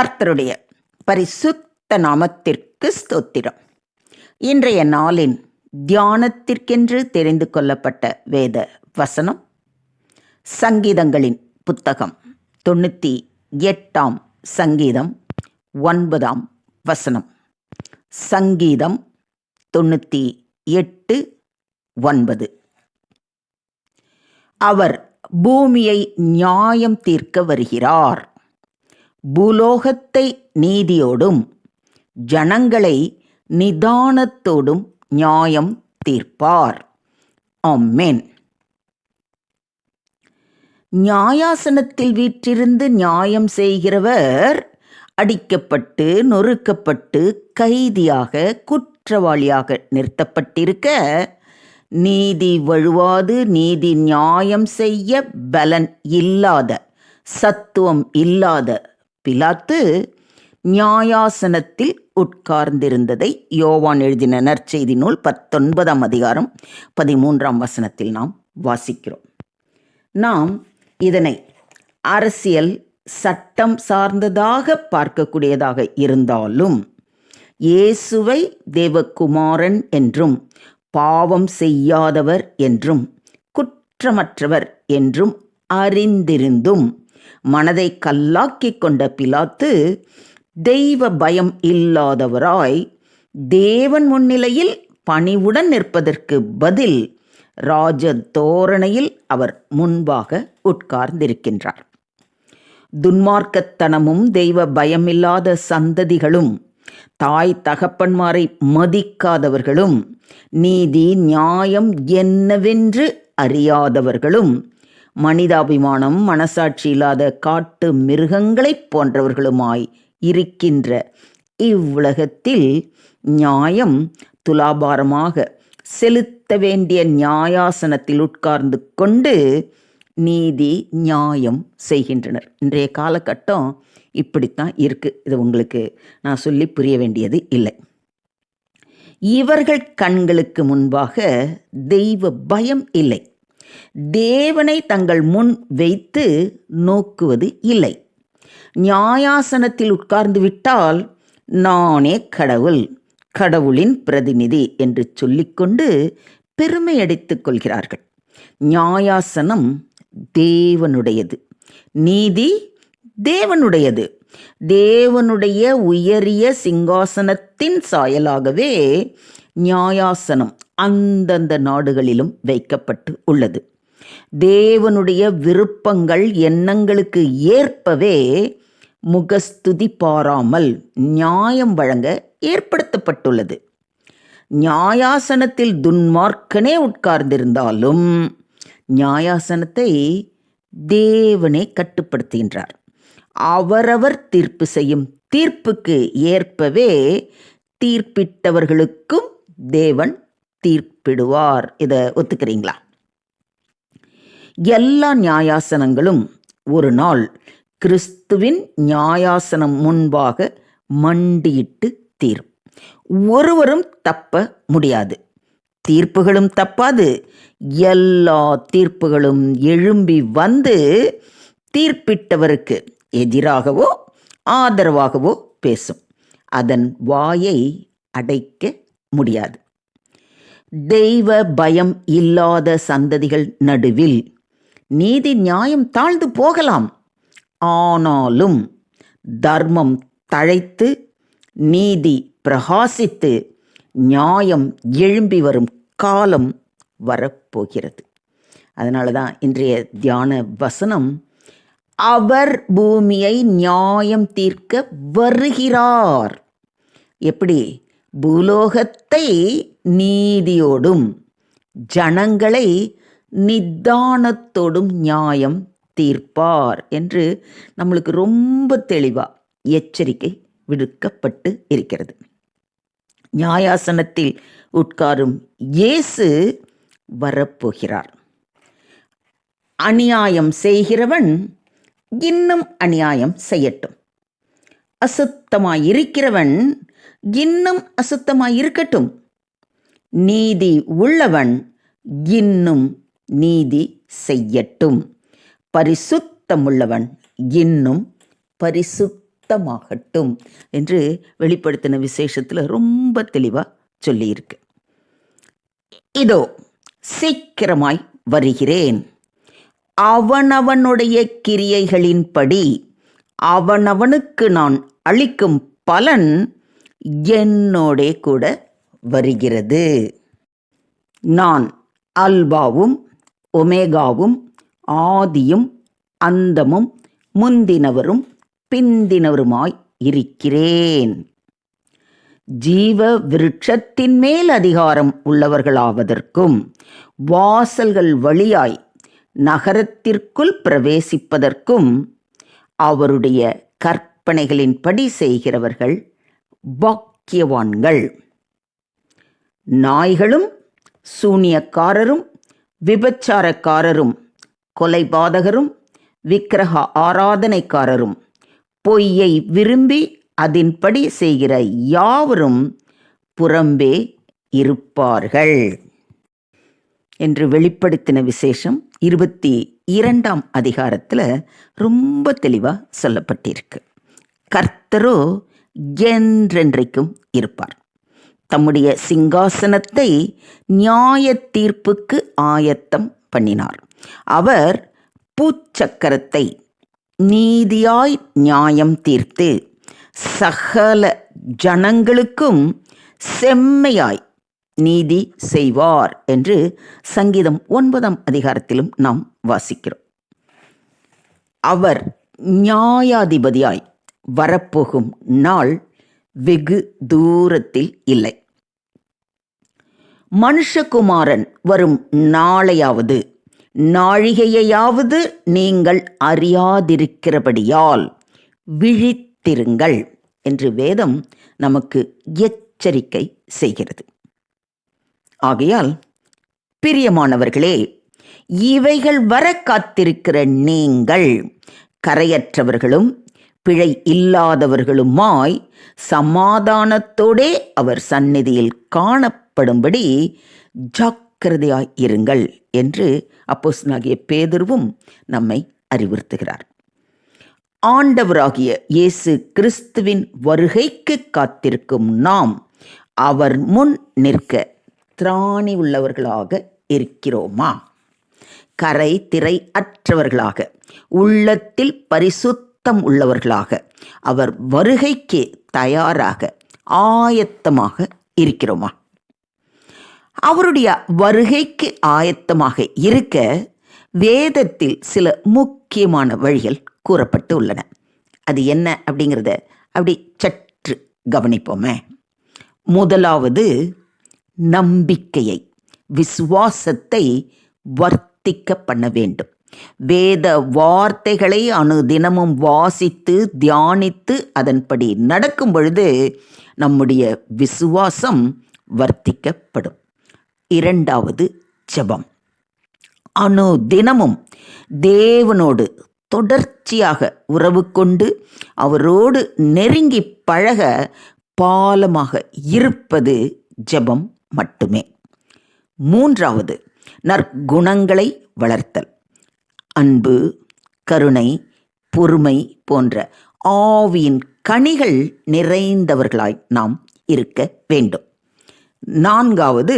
கர்த்தருடைய பரிசுத்த நாமத்திற்கு ஸ்தோத்திரம். இன்றைய நாளின் தியானத்திற்கென்று தெரிந்து கொள்ளப்பட்ட வேத வசனம் சங்கீதங்களின் புத்தகம் தொண்ணூற்றி எட்டாம் சங்கீதம் ஒன்பதாம் வசனம். சங்கீதம் தொண்ணூற்றி எட்டு ஒன்பது. அவர் பூமியை நியாயம் தீர்க்க வருகிறார். பூலோகத்தை நீதியோடும் ஜனங்களை நிதானத்தோடும் நியாயம் தீர்ப்பார். ஆமென் நியாயாசனத்தில் வீற்றிருந்து நியாயம் செய்கிறவர் அடிக்கப்பட்டு நொறுக்கப்பட்டு கைதியாக குற்றவாளியாக நிறுத்தப்பட்டிருக்க நீதி வழுவாது நீதி நியாயம் செய்ய பலன் இல்லாத சத்துவம் இல்லாத பிலாத்து நியாயாசனத்தில் உட்கார்ந்திருந்ததை யோவான் எழுதின நற்செய்தி நூல் பத்தொன்பதாம் அதிகாரம் பதிமூன்றாம் வசனத்தில் நாம் வாசிக்கிறோம். நாம் இதனை அரசியல் சட்டம் சார்ந்ததாக பார்க்கக்கூடியதாக இருந்தாலும் இயேசுவை தேவகுமாரன் என்றும் பாவம் செய்யாதவர் என்றும் குற்றமற்றவர் என்றும் அறிந்திருந்தும் மனதை கல்லாக்கிக் கொண்ட பிலாத்து தெய்வ பயம் இல்லாதவராய் தேவன் முன்னிலையில் பணிவுடன் நிற்பதற்கு பதில் ராஜ தோரணையில் அவர் முன்பாக உட்கார்ந்திருக்கின்றார். துன்மார்க்கத்தனமும் தெய்வ பயமில்லாத சந்ததிகளும் தாய் தகப்பன்மாரை மதிக்காதவர்களும் நீதி நியாயம் என்னவென்று அறியாதவர்களும் மனிதாபிமானம் மனசாட்சி இல்லாத காட்டு மிருகங்களைப் போன்றவர்களுமாய் இருக்கின்ற இவ்வுலகத்தில் நியாயம் துலாபாரமாக செலுத்த வேண்டிய நியாயாசனத்தில் உட்கார்ந்து கொண்டு நீதி நியாயம் செய்கின்றனர். இன்றைய காலகட்டம் இப்படித்தான் இருக்குது இது உங்களுக்கு நான் சொல்லி புரிய வேண்டியது இல்லை. இவர்கள் கண்களுக்கு முன்பாக தெய்வ பயம் இல்லை. தேவனை தங்கள் முன் வைத்து நோக்குவது இல்லை. நியாயாசனத்தில் உட்கார்ந்து விட்டால் நானே கடவுள் கடவுளின் பிரதிநிதி என்று சொல்லிக்கொண்டு பெருமை அடித்துக் கொள்கிறார்கள். நியாயாசனம் தேவனுடையது. நீதி தேவனுடையது. தேவனுடைய உயரிய சிங்காசனத்தின் சாயலாகவே நியாயாசனம் அந்தந்த நாடுகளிலும் வைக்கப்பட்டு உள்ளது. தேவனுடைய விருப்பங்கள் எண்ணங்களுக்கு ஏற்பவே முகஸ்துதி பாராமல் நியாயம் வழங்க ஏற்படுத்தப்பட்டுள்ளது. நியாயாசனத்தில் துன்மார்க்கனே உட்கார்ந்திருந்தாலும் நியாயாசனத்தை தேவனே கட்டுப்படுத்துகின்றார். அவரவர் தீர்ப்பு செய்யும் தீர்ப்புக்கு ஏற்பவே தீர்ப்பிட்டவர்களுக்கும் தேவன் தீர்ப்பிடுவார். இதை ஒத்துக்கிறீங்களா? எல்லா நியாயாசனங்களும் ஒரு நாள் கிறிஸ்துவின் நியாயாசனம் முன்பாக மண்டியிட்டு தீரும். ஒருவரும் தப்ப முடியாது. தீர்ப்புகளும் தப்பாது. எல்லா தீர்ப்புகளும் எழும்பி வந்து தீர்ப்பிட்டவருக்கு எதிராகவோ ஆதரவாகவோ பேசும். அதன் வாயை அடைக்க முடியாது. தெய்வ பயம் இல்லாத சந்ததிகள் நடுவில் நீதி நியாயம் தாழ்ந்து போகலாம். ஆனாலும் தர்மம் தழைத்து நீதி பிரகாசித்து நியாயம் எழும்பி வரும் காலம் வரப்போகிறது. அதனால தான் இன்றைய தியான வசனம் அவர் பூமியை நியாயம் தீர்க்க வருகிறார். எப்படி? பூலோகத்தை நீதியோடும் ஜனங்களை நிதானத்தோடும் நியாயம் தீர்ப்பார் என்று நம்மளுக்கு ரொம்ப தெளிவாக எச்சரிக்கை விடுக்கப்பட்டு இருக்கிறது. நியாயாசனத்தில் உட்காரும் இயேசு வரப்போகிறார். அநியாயம் செய்கிறவன் இன்னும் அநியாயம் செய்யட்டும். அசுத்தமாய் இருக்கிறவன் இன்னும் அசுத்தமாய் இருக்கட்டும் நீதி உள்ளவன் இன்னும் நீதி செய்யட்டும். பரிசுத்தமுள்ளவன் இன்னும் பரிசுத்தமாகட்டும் என்று வெளிப்படுத்தின விசேஷத்தில் ரொம்ப தெளிவாக சொல்லியிருக்கு. இதோ சீக்கிரமாய் வருகிறேன். அவனவனுடைய கிரியைகளின்படி அவனவனுக்கு நான் அளிக்கும் பலன் என்னோடே கூட வருகிறது. நான் அல்பாவும் ஒமேகாவும் ஆதியும் அந்தமும் முந்தினவரும் பிந்தினவருமாய் இருக்கிறேன். ஜீவ விருட்சத்தின் மேல் அதிகாரம் உள்ளவர்களாவதற்கும் வாசல்கள் வழியாய் நகரத்திற்குள் பிரவேசிப்பதற்கும் அவருடைய கற்பனைகளின்படி செய்கிறவர்கள் பாக்கியவான்கள். நாய்களும் சூனியக்காரரும் விபச்சாரக்காரரும் கொலைபாதகரும் விக்கிரக ஆராதனைக்காரரும் பொய்யை விரும்பி அதின்படி செய்கிற யாவரும் புறம்பே இருப்பார்கள். என்று வெளிப்படுத்தின விசேஷம் இருபத்தி இரண்டாம் அதிகாரத்தில் ரொம்ப தெளிவாக சொல்லப்பட்டிருக்கு. கர்த்தரோ என்றென்றைக்கும் இருப்பார். தம்முடைய சிங்காசனத்தை நியாய தீர்ப்புக்கு ஆயத்தம் பண்ணினார். அவர் பூச்சக்கரத்தை நீதியாய் நியாயம் தீர்த்து சகல ஜனங்களுக்கும் செம்மையாய் நீதி செய்வார் என்று சங்கீதம் ஒன்பதாம் அதிகாரத்திலும் நாம் வாசிக்கிறோம். அவர் நியாயாதிபதியாய் வரப்போகும் நாள் வெகு தூரத்தில் இல்லை. மனுஷகுமாரன் வரும் நாளையாவது நாழிகையையாவது நீங்கள் அறியாதிருக்கிறபடியால் விழித்திருங்கள் என்று வேதம் நமக்கு எச்சரிக்கை செய்கிறது. ஆகையால் பிரியமானவர்களே இவைகள் வர காத்திருக்கிற நீங்கள் கரையற்றவர்களும் பிழை இல்லாதவர்களுமாய் சமாதானத்தோடே அவர் சந்நிதியில் காணப்படும்படி ஜாக்கிரதையாய் இருங்கள் என்று அப்போஸ்னாகிய பேதுருவும் நம்மை அறிவுறுத்துகிறார். ஆண்டவராகிய இயேசு கிறிஸ்துவின் வருகைக்கு காத்திருக்கும் நாம் அவர் முன் நிற்க திராணி உள்ளவர்களாக இருக்கிறோமா? கரை திரை அற்றவர்களாக உள்ளத்தில் பரிசுத்தம் உள்ளவர்களாக அவர் வருகைக்கு தயாராக ஆயத்தமாக இருக்கிறோமா? அவருடைய வருகைக்கு ஆயத்தமாக இருக்க வேதத்தில் சில முக்கியமான வழிகள் கூறப்பட்டு உள்ளன. அது என்ன அப்படிங்கிறத அப்படி சற்று கவனிப்போமே. முதலாவது நம்பிக்கையை விசுவாசத்தை வர்த்திக்க பண்ண வேண்டும். வேத வார்த்தைகளை அணுதினமும் வாசித்து தியானித்து அதன்படி நடக்கும் பொழுது நம்முடைய விசுவாசம் வர்த்திக்கப்படும். இரண்டாவது ஜெபம். அணு தினமும் தேவனோடு தொடர்ச்சியாக உறவு கொண்டு அவரோடு நெருங்கி பழக பாலமாக இருப்பது ஜெபம் மட்டுமே. மூன்றாவது நற்குணங்களை வளர்த்தல். அன்பு கருணை பொறுமை போன்ற ஆவியின் கனிகள் நிறைந்தவர்களாய் நாம் இருக்க வேண்டும். நான்காவது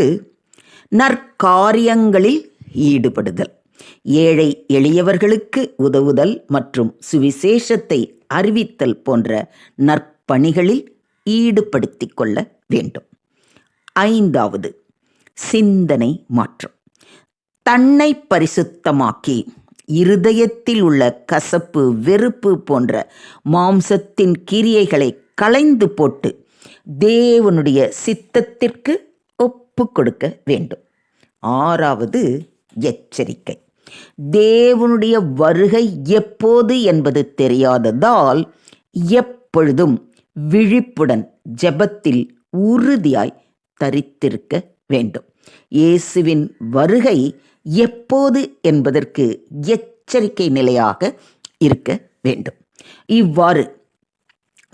நற்காரியங்களில் ஈடுபடுதல். ஏழை எளியவர்களுக்கு உதவுதல் மற்றும் சுவிசேஷத்தை அறிவித்தல் போன்ற நற்பணிகளில் ஈடுபடுத்திக் கொள்ள வேண்டும். ஐந்தாவது சிந்தனை மாற்றம். தன்னை பரிசுத்தமாக்கி இருதயத்தில் உள்ள கசப்பு வெறுப்பு போன்ற மாம்சத்தின் கிரியைகளை களைந்து போட்டு தேவனுடைய சித்தத்திற்கு ஒப்பு கொடுக்க வேண்டும். ஆறாவது எச்சரிக்கை. தேவனுடைய வருகை எப்போது என்பது தெரியாததால் எப்பொழுதும் விழிப்புடன் ஜெபத்தில் உறுதியாய் தரித்திருக்க வேண்டும். இயேசுவின் வருகை எப்போது என்பதற்கு எச்சரிக்கை நிலையாக இருக்க வேண்டும். இவ்வாறு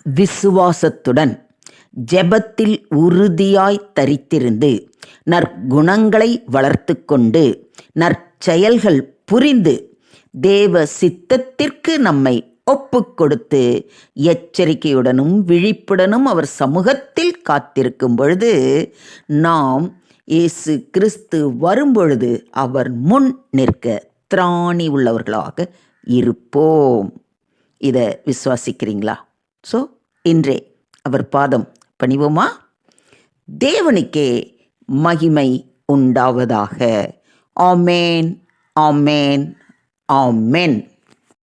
விசுவாசத்துடன் ஜெபத்தில் உறுதியாய் தரித்திருந்து நற்குணங்களை வளர்த்து கொண்டு நற்செயல்கள் புரிந்து தேவ சித்தத்திற்கு நம்மை ஒப்பு கொடுத்து எச்சரிக்கையுடனும் விழிப்புடனும் அவர் சமூகத்தில் காத்திருக்கும் பொழுது நாம் இயேசு கிறிஸ்து வரும்பொழுது அவர் முன் நிற்க திராணி உள்ளவர்களாக இருப்போம். இதை விசுவாசிக்கிறீங்களா? ஸோ இன்றே அவர் பாதம் பணிவோமா? தேவனுக்கே மகிமை உண்டாவதாக. ஆமேன் ஆமேன் ஆமென்.